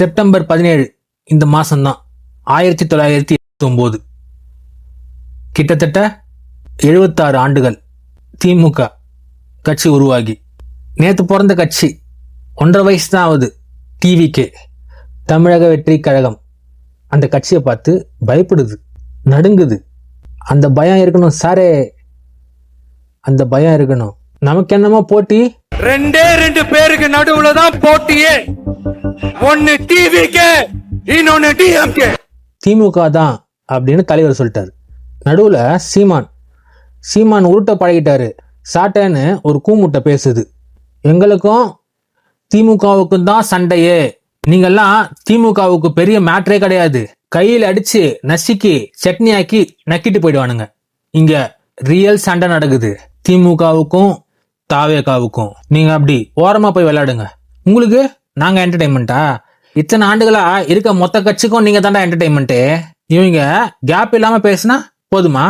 September பதினேழு இந்த மாதம்தான் ஆயிரத்தி தொள்ளாயிரத்தி ஒன்பது கிட்டத்தட்ட எழுபத்தாறு ஆண்டுகள் திமுக கட்சி உருவாகி. நேற்று பிறந்த கட்சி ஒன்றரை வயசு தான் ஆகுது டிவிகே தமிழக வெற்றி கழகம் அந்த கட்சியை பார்த்து பயப்படுது நடுங்குது. அந்த பயம் இருக்கணும் சாரே. அந்த பயம் இருக்கணும். நமக்கு என்னமோ போட்டி? ரெண்டே ரெண்டு பேருக்கு நடுவுல தான் போட்டியே. ஒன்னு டிவிக்கு இன்னொன்னு டிஎம்கே திமுக தான் அப்படின்னு தலைவர் சொல்லிட்டாரு. நடுவுல சீமான் சீமான் உருட்ட பழகிட்டாரு. சாட்டேன்னு ஒரு கூமுட்டை பேசுது. எங்களுக்கும் திமுகவுக்கும் தான் சண்டையே. நீங்கெல்லாம் திமுகவுக்கு பெரிய மேட்ரே கிடையாது. கையில் அடிச்சு நசுக்கி சட்னி ஆக்கி நக்கிட்டு போயிடுவானுங்க. இங்க ரியல் சண்டை நடக்குது. திமுகவுக்கும் தாவேகாவுக்கும். நீங்க அப்படி ஓரமா போய் விளையாடுங்க. உங்களுக்கு நாங்க என்டர்டைன்மெண்ட்டா இத்தனை ஆண்டுகளா இருக்க மொத்த கட்சிக்கும் நீங்க தாண்டா என்டர்டைன்மெண்ட்டு இவங்க கேப் இல்லாம பேசினா போதுமா?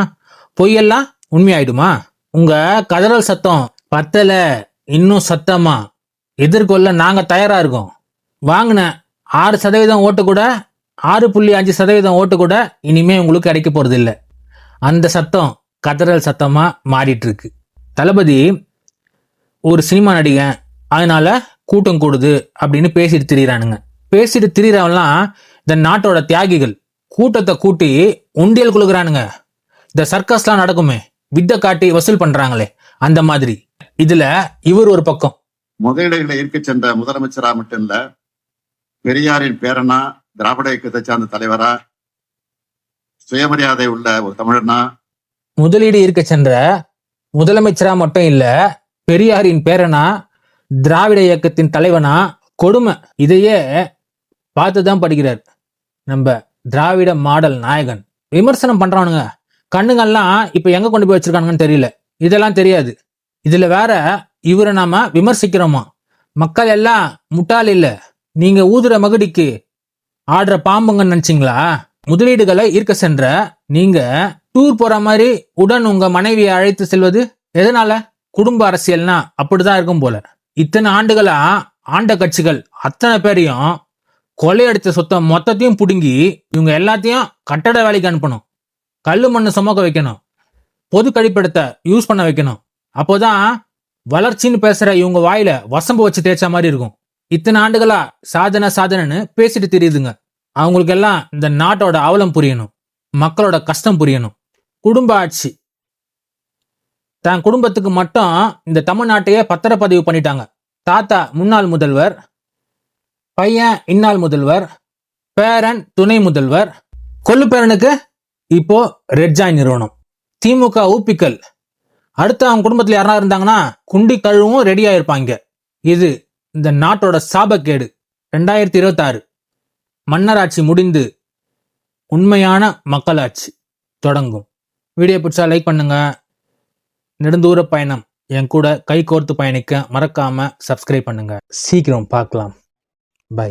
பொய்யெல்லாம் உண்மையாயிடுமா? உங்க கதறல் சத்தம் பத்தல இன்னும் சத்தமா? எதிர்கொள்ள நாங்க தயாரா இருக்கோம். வாங்கின ஆறு சதவீதம் ஓட்டு கூட ஆறு புள்ளி அஞ்சு சதவீதம் ஓட்டு கூட இனிமே உங்களுக்கு கிடைக்க போறது இல்லை அந்த சத்தம் கதறல் சத்தமா மாறிட்டு இருக்கு. தளபதி ஒரு சினிமா நடிகன். அதனால கூட்டம் கூடுது அப்படின்னு பேசிட்டு திரியிறானுங்க. பேசிட்டு திரியிறவன்லாம் இந்த நாட்டோட தியாகிகள் கூட்டத்தை கூட்டி உண்டியல் குழுக்குறானுங்க இந்த சர்க்கஸ்லாம் நடக்குமே வித்தை காட்டி வசூல் பண்றாங்களே அந்த மாதிரி. இதுல இவர் ஒரு பக்கம். முதலீடுகளை ஈர்க்க சென்ற முதலமைச்சரா மட்டும் இல்ல பெரியாரின் பேரனா திராவிட இயக்கத்தை சார்ந்த தலைவரா சுயமரியாதை உள்ள ஒரு தமிழனா? முதலீடு இருக்க சென்ற முதலமைச்சரா மட்டும் இல்ல பெரியாரின் பேரனா திராவிட இயக்கத்தின் தலைவனா கொடுமை. இதையே பார்த்து தான் படிக்கிறார். நம்ம திராவிட மாடல் நாயகன். விமர்சனம் பண்றவனுங்க. கண்ணுங்கள்லாம் இப்ப எங்க கொண்டு போய் வச்சிருக்கானுங்கன்னு தெரியல. இதெல்லாம் தெரியாது. இதுல வேற இவரை நாம விமர்சிக்கிறோமா? மக்கள் எல்லாம் முட்டாள் இல்ல. நீங்க ஊதுற மகுடிக்கு ஆடுற பாம்புங்கன்னு நினச்சிங்களா? முதலீடுகளை ஈர்க்க சென்ற நீங்க டூர் போற மாதிரி உடன் உங்க மனைவியை அழைத்து செல்வது எதனால? குடும்ப அரசியல்னா அப்படிதான் இருக்கும் போல. இத்தனை ஆண்டுகளா ஆண்ட கட்சிகள் அத்தனை பேரையும் கொள்ளையடித்த சொத்தை மொத்தத்தையும் பிடுங்கி இவங்க எல்லாத்தையும் கட்டட வேலைக்கு அனுப்பணும். கல் மண்ணு சுமக்க வைக்கணும். பொது கழிப்பிடத்தை யூஸ் பண்ண வைக்கணும். அப்போதான் வளர்ச்சின்னு பேசுற இவங்க வாயில வசம்பு வச்சு தேய்ச்ச மாதிரி இருக்கும். இத்தனை ஆண்டுகளா சாதனை சாதனைன்னு பேசிட்டு தெரியுதுங்க. அவங்களுக்கு எல்லாம் இந்த நாட்டோட அவலம் புரியணும். மக்களோட கஷ்டம் புரியணும். குடும்ப ஆட்சி. தன் குடும்பத்துக்கு மட்டும் இந்த தமிழ்நாட்டையே பத்திரப்பதிவு பண்ணிட்டாங்க. தாத்தா முன்னாள் முதல்வர் பையன் இன்னாள் முதல்வர் பேரன் துணை முதல்வர். கொல்லுப்பேரனுக்கு பேரனுக்கு இப்போ ரெட்ஜாய் நிறுவனம். திமுக ஊப்பிக்கல். அடுத்து அவங்க குடும்பத்தில் யாரா இருந்தாங்கன்னா குண்டி கழுவும் ரெடியாக இருப்பாங்க இது இந்த நாட்டோட சாபக்கேடு. ரெண்டாயிரத்தி இருபத்தாறு. மன்னராட்சி முடிந்து உண்மையான மக்களாட்சி. தொடங்கும். வீடியோ பிடிச்சா லைக் பண்ணுங்கள் நெடுந்தூர பயணம். என் கூட கை கோர்த்து பயணிக்க மறக்காம சப்ஸ்கிரைப் பண்ணுங்க. சீக்கிரம் பார்க்கலாம். பை